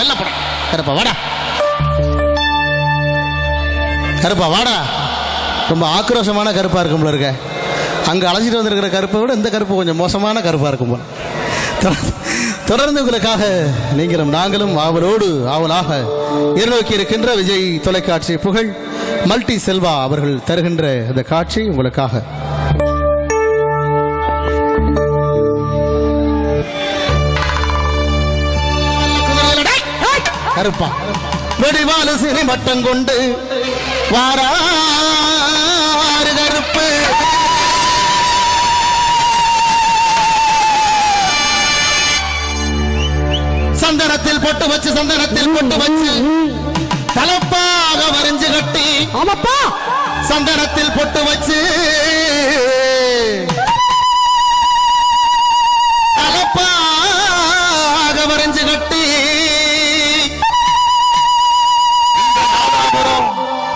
வெள்ள படம். கருப்பா வாடா. கருப்பா வாடா. ரொம்ப ஆக்ரோஷமான கருப்பா இருக்கும் போல இருக்க. அங்க அழைச்சிட்டு வந்திருக்கிற கருப்பை விட இந்த கருப்பு கொஞ்சம் மோசமான கருப்பா இருக்கும் போல. தொடர்ந்து- தொடர்ந்து உங்களுக்காக நீங்களும் நாங்களும் ஆவலோடு ஆவலாக எதிர்நோக்கி இருக்கின்ற விஜய் தொலைக்காட்சி புகழ் மல்டி செல்வா அவர்கள் தருகின்ற இந்த காட்சி உங்களுக்காக. கருப்பா. வெடிவாலு சிறை மட்டம் கொண்டு வாராறு கருப்பு. சந்தனத்தில் பொட்டு வச்சு சந்தனத்தில் பொட்டு வச்சு தலப்பாக வரைஞ்சு கட்டி சந்தனத்தில் பொட்டு வச்சு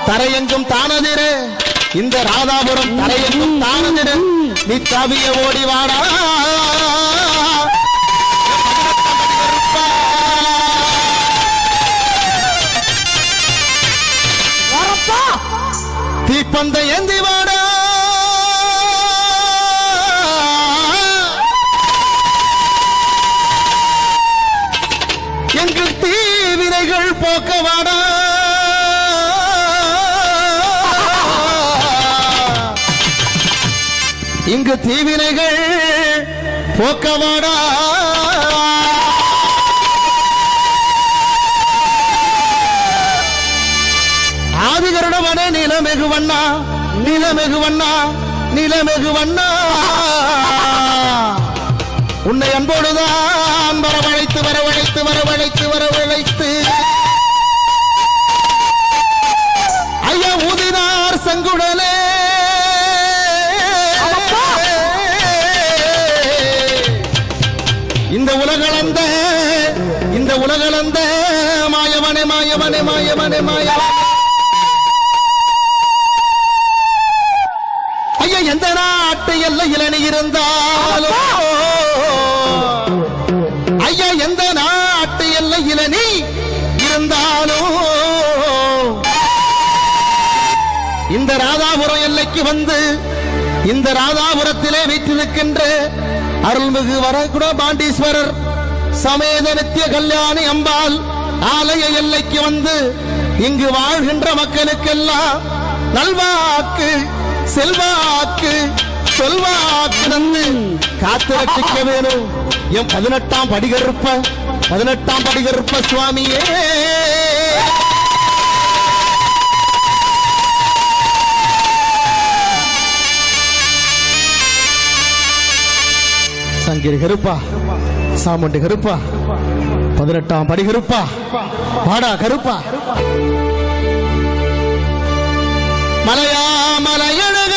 தரையெங்கும் தானதிர. இந்த ராதாபுரம் தரையெங்கும் தானதிர. நீ தவிய ஓடி வாடா. தீப்பந்த இங்கு தீவினைகள் போக்கமாடா. ஆதிகருட ஆதிகருடவனே நிலமெகு வண்ணா நிலமெகு வண்ணா நிலமெகு வண்ணா. உன்னை அன்போடுதான் வரவழைத்து வரவழைத்து வரவழைத்து வரவழைத்து. இந்த உலகளந்த மாயவனே மாயவனே மாயவனே மாயவனே. ஐயா எந்த நாட்டு எல்லையில் நீ இருந்தாலும்? ஐயா எந்த நாட்டு எல்லையில் நீ இருந்தாலும்? இந்த ராதாபுரம் எல்லைக்கு வந்து இந்த ராதாபுரத்திலே வைத்திருக்கின்ற அருள்மிகு வரகுட பாண்டீஸ்வரர் சமேத நித்திய கல்யாணி அம்பாள் ஆலய எல்லைக்கு வந்து இங்கு வாழ்கின்ற மக்களுக்கெல்லாம் நல்வாக்கு செல்வாக்கு சொல்வாக்கு தந்து காத்து ரட்சிக்க வேணும். என் பதினெட்டாம் படிகருப்ப பதினெட்டாம் படிகருப்ப சுவாமியே. சங்கிரி கருப்பா சாமுண்டு கருப்பா. பதினெட்டாம் படி கருப்பா. பாடா கருப்பா. மலையா மலையழக.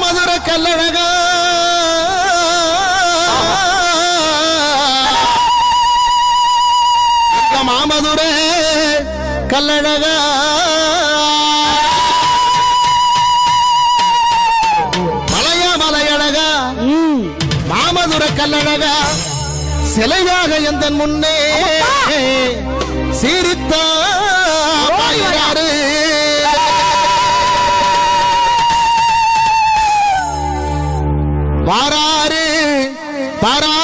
மதுர கல்லழக. மாமதுர கல்லழக. மாமதுர கல்லழகா சிலையாக எந்த முன்னே சீரித்தா பாயிராரு. வாராரு பாராரு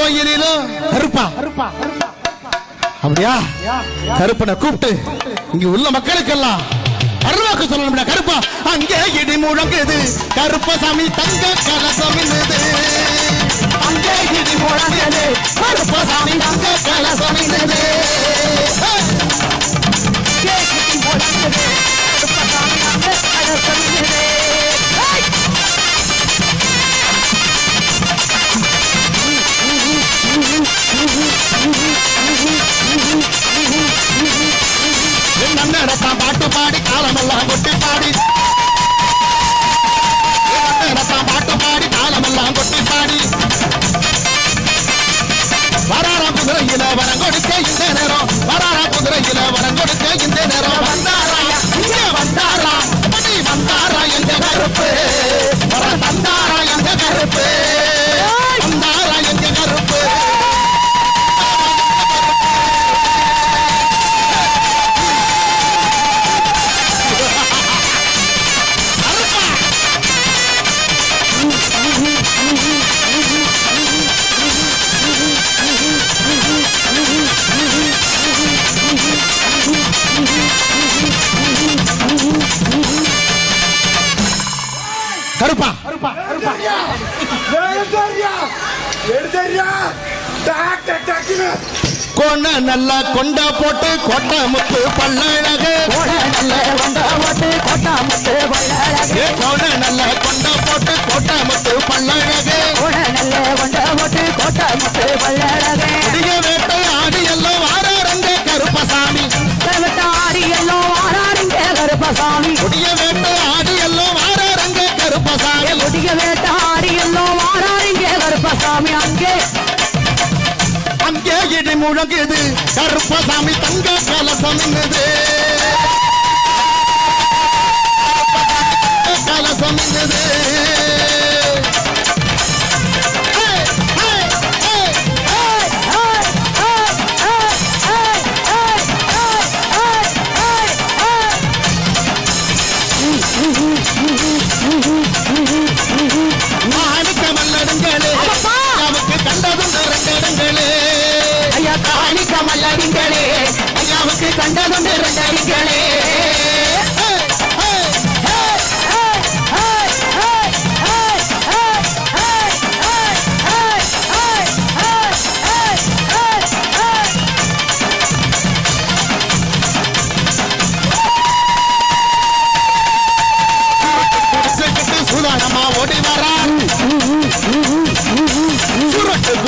கோயிலிலும் கருப்பா. அப்படியா? கருப்பனை கூப்பிட்டு இங்க உள்ள மக்களுக்கெல்லாம் அருவாக்கு சொல்லணும் கருப்பா. அங்கே இடி முழங்குது கருப்பசாமி தங்க கலசம் அங்கே இடி முழங்குது கருப்பசாமி தங்க கலசம் இன்னது கொண்ட நல்லா கொண்டா போட்டு கொட்டா முத்து பல்லழக கொண்டா போட்டு கொட்டா முத்து பல்லழக கொண்ட நல்லா கொண்டா போட்டு கொட்டா முத்து பல்லழக. கொண்ட நல்லா கொண்டா போட்டு கொட்டா முத்து பல்லழக. குடிய வேட்டை ஆடி எல்லாம் வாராருங்க கருப்பசாமி. ஆடி எல்லாம் வாராருங்க கருப்பசாமி. கருப்பசாமி அங்கே. அங்கே இடி முழங்குது கருப்பசாமி தங்க கலசம் என்னது கலசம் என்னது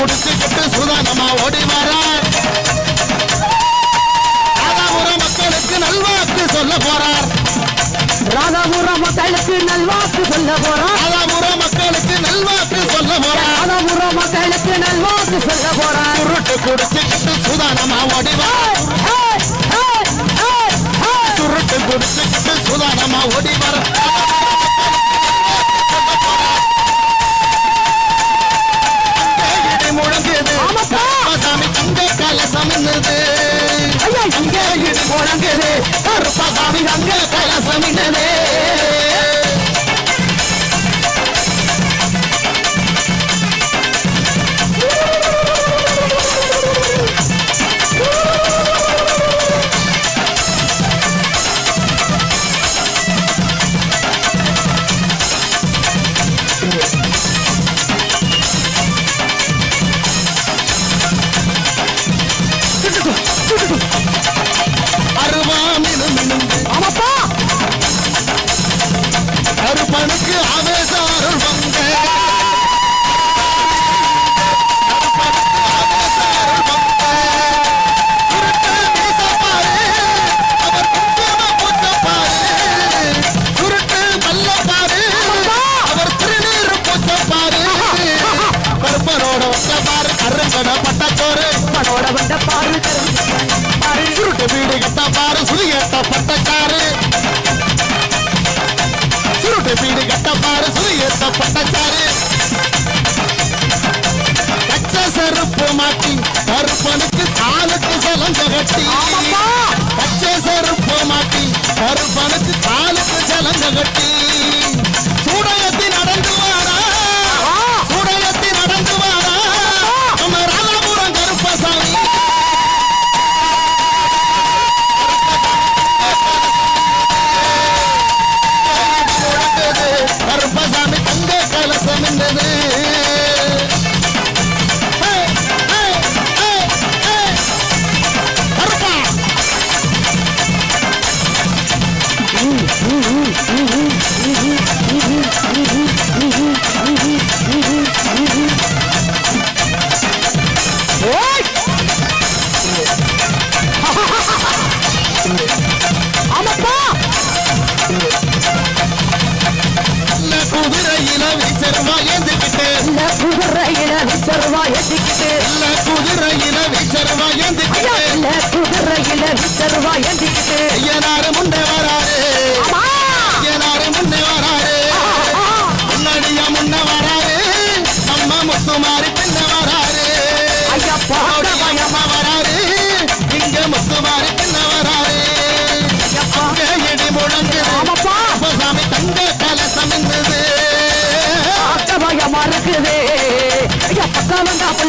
சுருட்டு குடிச்சுக்கிட்டு சுதானமா ஓடி வரான் ராதாபுரம் மக்களுக்கு நல்வாக்கு சொல்ல போறார். ராதாபுரம் மக்களுக்கு நல்வாக்கு சொல்ல போறோம் ராதாபுரம் மக்களுக்கு நல்வாக்கு சொல்ல போறார். ராதாபுரம் மக்களுக்கு நல்வாக்கு சொல்ல போறான் சுருட்டு குடிச்சுக்கிட்டு சுதானமா ஓடி வரான் சுருட்டு குடிச்சுக்கிட்டு சுதானமா ஓடி வர. முழங்குது கருப்பசாமி அங்க கலசமிடலே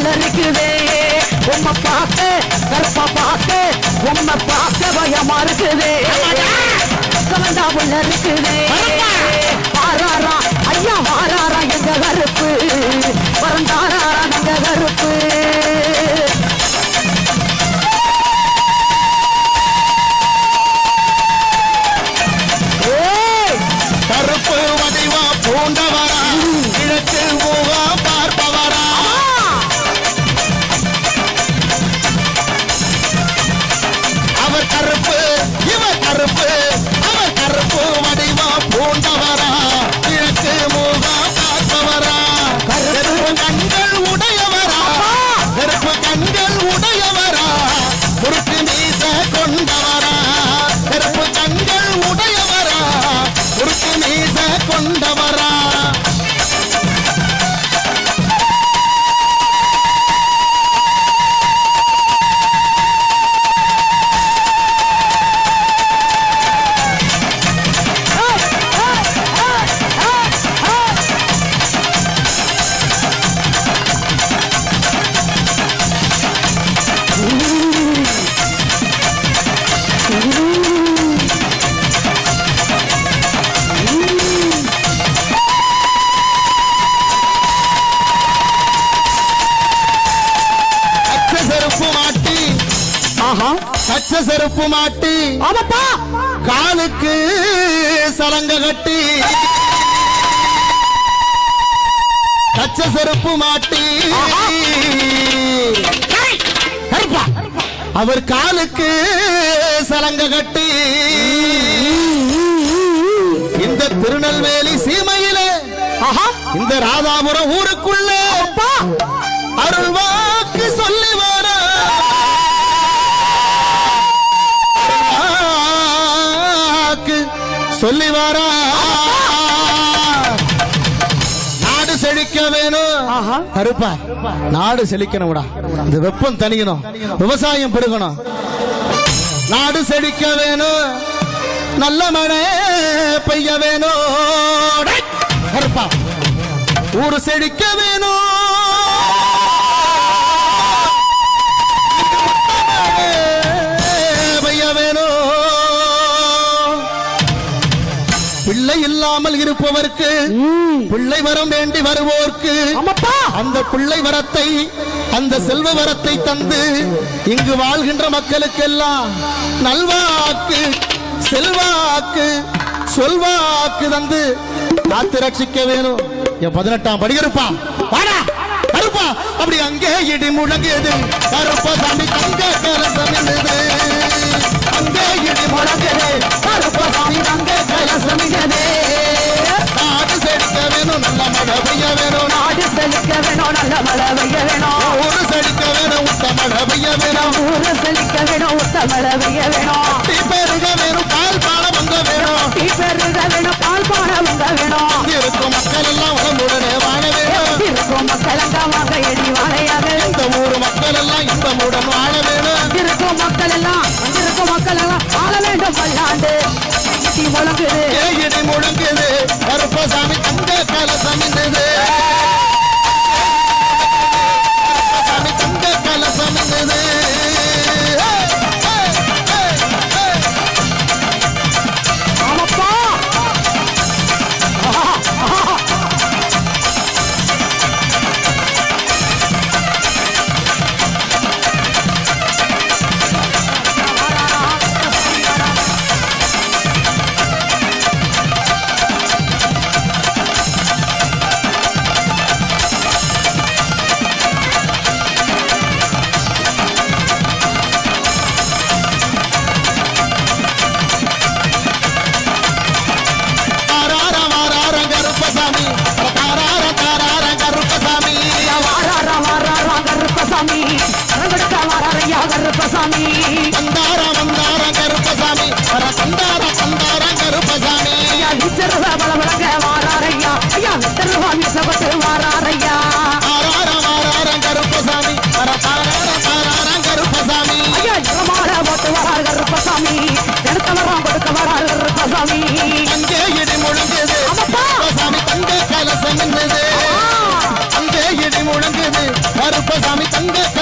பக்கம் வந்தா புள்ள பார்க்க கருப்பா பார்க்க உம்ம பார்க்க பயமா இருக்குதே பக்கம் உள்ள இருக்குதே. வாராரா ஐயா வாராரா எங்க கருப்பு? வரந்தாராரா எங்க கருப்பு? கருப்பு வடிவா பூண்டவரா கிழக்கு போவா செருப்பு மாட்டி காலுக்கு சலங்க கட்டி பச்சை செருப்பு மாட்டி அவர் காலுக்கு சலங்க கட்டி இந்த திருநெல்வேலி சீமையிலே இந்த ராதாபுரம் ஊருக்குள்ள அப்பா. சொல்லி வர. நாடு செழிக்க வேணும். கருப்பா நாடு செழிக்கணும்டா இந்த வெப்பம் தணிக்கணும் விவசாயம் பெருகணும். நாடு செழிக்க வேணும். நல்ல மழை பெய்ய வேணும். கருப்பா. ஊரு செழிக்க வேணும். இல்லாமல் இருப்பவர்க்கு பிள்ளை வரம் வேண்டி வருவோர்க்கு அந்த பிள்ளை வரத்தை அந்த செல்வ வரத்தை தந்து இங்கு வாழ்கின்ற மக்களுக்கெல்லாம் நல்வாக்கு செல்வாக்கு சொல்வாக்கு தந்து காத்து ரட்சிக்க வேணும். என் பதினெட்டாம் படி கருப்பா வாடா கருப்பா அப்படி அங்கே இடி முழங்கியது. கருப்பா சாமி தங்க கலசம் அங்கே இடி முழங்கியது. கருப்பா சாமி தங்க கலசம் மழை பெய்ய வேணும். ஊரு செழிக்க வேணும் உத்த மழை பெய்ய வேணும். ஊரு செழிக்க வேணும் உத்த மழை பெய்ய வேணும்.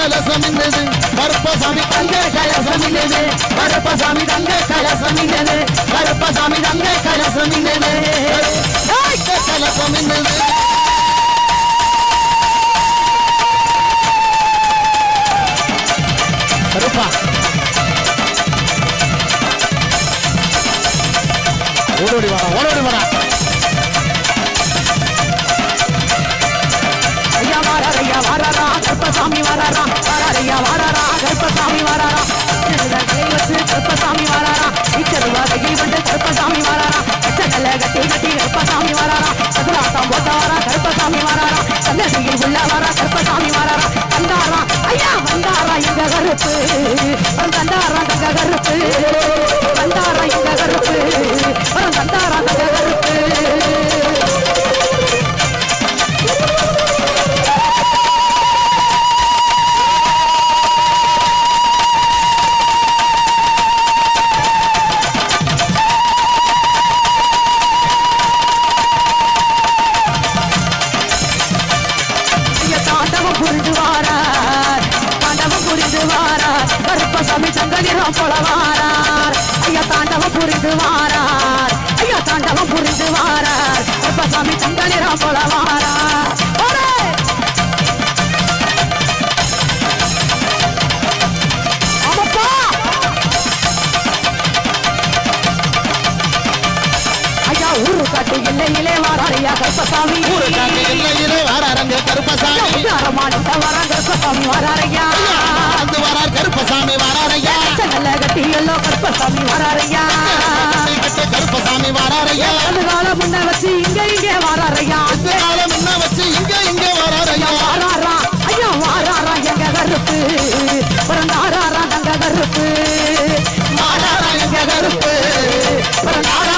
கலசம் என்னது கருப்பசாமி தங்க கலசம் என்னது கருப்பசாமி தங்க கலசம் என்னது கருப்பசாமி தங்க கலசம் என்னது கலசம் என்னது கருப்பா. ஓடோடி வரா ஓடோடி வரா வாராரா? வாராரையா வாராரா? கருப்பசாமி வாராரா? கை வச்சு கருப்பசாமி வாராரா? வீச்சருவா கையில் கொண்டு கருப்பசாமி வாராரா? கச்சகல்ல கட்டி கட்டி கருப்பசாமி வாராரா? சதுராசம் போட்ட வாரா கருப்பசாமி வாராரா? சந்ததியில் உள்ள வாரா கருப்பசாமி வாராரா? வந்தாரா? ஐயா வந்தாரா எங்க கருப்பு? வந்தாரா தங்க கருப்பு? கருப்பசாமி சங்கதிரம் போல வாரார் ஓடே! ஆமாப்பா! ஐயா ஊரு காட்டு எல்லையிலே வாரார் ஐயா கருப்பசாமி. ஊருக்காக எல்லையிலே வாராரங்க கருப்பசாமி. அரமானிட்ட வரான் கருப்பசாமி வாராரையா? வந்து வரார் கருப்பசாமி வராரையா? நல்ல கட்டி எல்லோ கருப்பசாமி வாராரையா? கட்ட கருப்பசாமி வராரையா? அதுகால முன்ன வச்சு இங்க இங்க வாராரையா? இந்த காலம் என்ன வச்சு இங்க இங்க வராரையா? வாராரா? ஐயா வாராரா எங்க கருப்பு? பிறந்தாராரா தங்க கருப்பு? வாராரா எங்க கருப்பு? வாராரா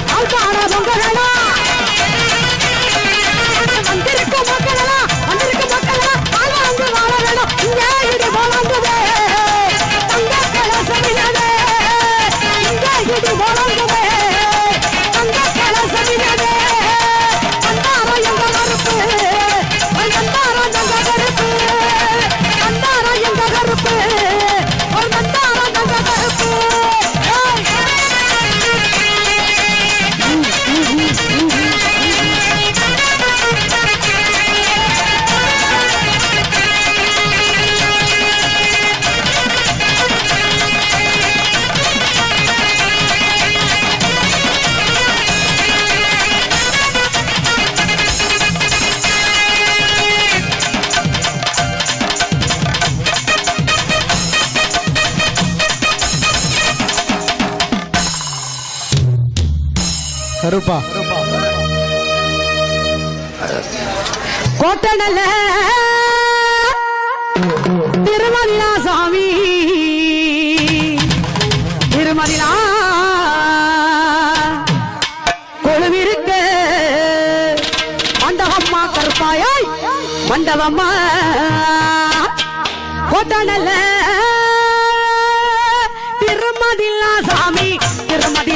பெருக வேணா கருப்பா. கோட்டடல நல்ல சாமி திருமதிலா கொழுவிருக்க. மண்டபம்மா கருப்பாயாய். மண்டபம்மா. கோட்டடல திருமதினா சாமி திருமதி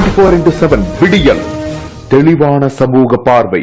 டுவெண்ட்டி ஃபோர் இன்டூ செவன் விடியல். தெளிவான சமூக பார்வை.